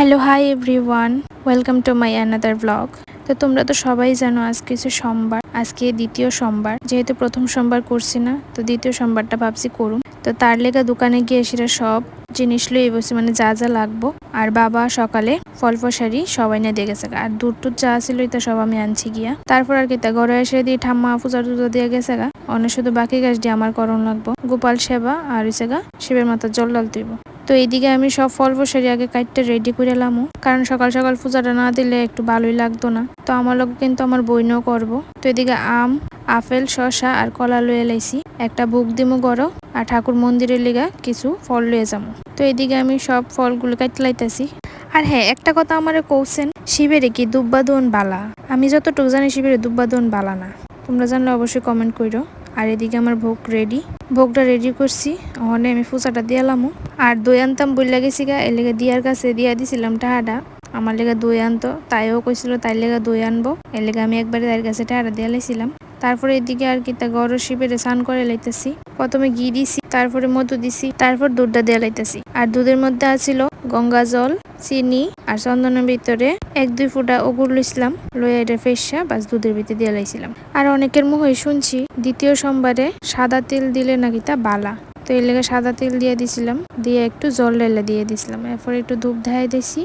Hello, hi everyone, welcome to my another blog. তো তোমরা তো সবাই জানো আজকে হচ্ছে সোমবার, আজকে দ্বিতীয় সোমবার। যেহেতু প্রথম সোমবার করছি না, তো দ্বিতীয় সোমবারটা ভাবছি করুম। তো তার লেগা দোকানে গিয়ে সেটা সব জিনিস লই বসে মানে যা যা লাগবো। আর বাবা সকালে ফল ফসারি সবাই নিয়ে গা। আর দুধ টুধ যা ছিল তা সব আমি আনছি গিয়া। তারপর আর কি তা ঘরে এসে দিয়ে ঠাম্মা পূজা টুজা দিয়ে গেছে গা। অনেক শুধু বাকি গাছ দিয়ে আমার করণ লাগবো। গোপাল সেবা আর হইছে গা শিবের মাথার জল ডাল তুইব তো এইদিকে আমি সব ফল বসারি, আগে কাটতে রেডি করে লামু। কারণ সকাল সকাল পূজাটা না দিলে একটু ভালোই লাগতো না। তো আমার লোক কিন্তু আমার বইনও করব। তো এদিকে আম, আপেল, শসা আর কলা লয়ে লাইছি। একটা বুক দিমু গড় আর ঠাকুর মন্দিরের লিগা কিছু ফল লয়ে যাব তো এদিকে আমি সব ফলগুলো কাটতে লাইতাছি। আর হ্যাঁ একটা কথা আমারে কৌছেন শিবেরে কি দুব্বাদন বালা? আমি যতটুকু জানি শিবেরে দুব্বাদন বালা না। তোমরা জানলে অবশ্যই কমেন্ট করো আর এদিকে আমার ভোগ রেডি ভোগটা রেডি করছি। ওখানে আমি ফুচাটা দিয়ালামু আর দই আনতাম বই লাগেছি গা, এর লেগে দিয়ার কাছে দিয়া দিছিলাম টাহাটা। আমার লেগে দই আনতো, তাইও কইছিল তাই লেগে দই আনব। এর লেগে আমি একবারে তার কাছে টাহাটা দিয়া লাইছিলাম। তারপরে এদিকে আর কি তা গড় শিবের স্নান করে লাইতেছি। প্রথমে ঘি দিছি, তারপরে মধু দিছি, তারপর দুধটা দিয়ে লাইতেছি। আর দুধের মধ্যে আছিল গঙ্গা জল, চিনি আর চন্দনের ভিতরে এক, দুই ফুটা ওগুর লইছিলাম, লইয়া এটা ফেসা বাস দুধের ভিতরে দিয়ে লাইছিলাম। আর অনেকের মুখে শুনছি, দ্বিতীয় সোমবারে সাদা তেল দিলে নাকি তা বালা। তো এর লেগে সাদা তেল দিয়ে দিছিলাম, দিয়ে একটু জল ঢেলে দিয়ে দিছিলাম। এরপরে একটু ধূপ ধায় দিছি।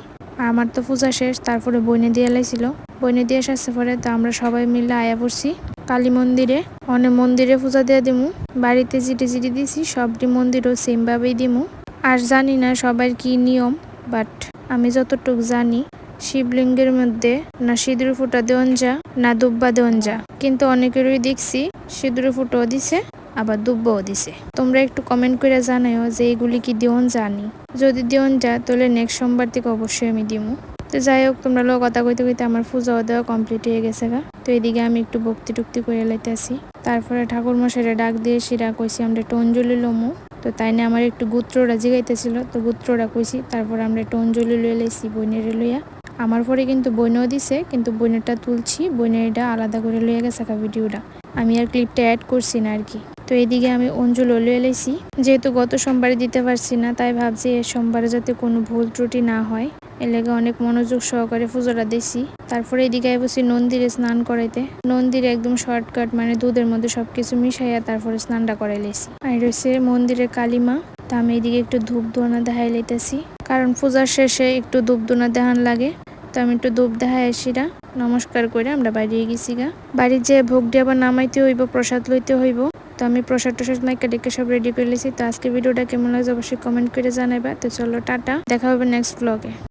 আমার তো পূজা শেষ, তারপরে বইনে দিয়ে লাইছিল। বইনে দিয়ে আসতে পরে তো আমরা সবাই মিলে আয়া পড়ছি কালী মন্দিরে। অনেক মন্দিরে পূজা দিয়ে দিমু। বাড়িতে জিটে জিটি দিছি, সবটি মন্দিরও সেম ভাবেই দিমু। আর জানি না সবার কি নিয়ম বাট আমি যতটুক জানি, শিবলিঙ্গের মধ্যে না সিঁদুর ফুটা দেওয়ান যা, না দুব্বা দেওয়ান যা। কিন্তু অনেকেরই দেখছি সিঁদুর ফুটাও দিছে, আবার দুব্বাও দিছে। তোমরা একটু কমেন্ট করে জানাও যে এগুলি কি দিওন জানি। যদি দিওন যা, তাহলে নেক্সট সোমবার থেকে অবশ্যই আমি দিমু। তো যাই হোক, তোমরা লোক কথা কইতে কইতে আমার পূজাও দেওয়া কমপ্লিট হয়ে গেছে গা। তো এদিকে আমি একটু ভক্তি টুক্তি করে লাইতে আসি তারপরে ঠাকুর মশাইরা ডাক দিয়ে সিরা কইছি, আমরা একটু অঞ্জলি লমু। তো তাই না আমার একটু গুত্ররা জিগাইতেছিল। তো গুত্ররা কইছি, তারপর আমরা একটু অঞ্জলি লয়ে লাইছি বইনের লইয়া। আমার পরে কিন্তু বইনও দিছে, কিন্তু বইনেরটা তুলছি, বইনেরটা আলাদা করে লইয়া গেছে ভিডিওটা। আমি আর ক্লিপটা অ্যাড করছি না আর কি তো এদিকে আমি অঞ্জল লয়ে লাইছি। যেহেতু গত সোমবারে দিতে পারছি না, তাই ভাবছি এ সোমবারে যাতে কোনো ভুল ত্রুটি না হয়। এলাকা অনেক মনোযোগ সহকারে পুজোটা দিছি। তারপরে এদিকে বসি নন্দিরে স্নান করাইতে। নন্দিরে একদম শর্টকাট মানে দুধের মধ্যে সবকিছু মিশাইয়া তারপরে স্নানটা করাই লাইছি আর রয়েছে মন্দিরের কালিমা, তা আমি এদিকে একটু ধূপ ধোনা দেখাই লাইতেছি। কারণ পূজার শেষে একটু ধূপ ধোনা দেখান লাগে, তো আমি একটু ধূপ দেখাই আসিরা নমস্কার করে আমরা বাইরে গেছি গা। বাড়ির যে ভোগ দিয়ে আবার নামাইতে হইব, প্রসাদ লইতে হইব, তো আমি প্রসাদ টসাদ মাইকা ডেকে সব রেডি করে লেছি। তো আজকে ভিডিওটা কেমন লাগছে অবশ্যই কমেন্ট করে জানাইবা। তো চলো, টাটা। দেখা হবে নেক্সট ব্লগে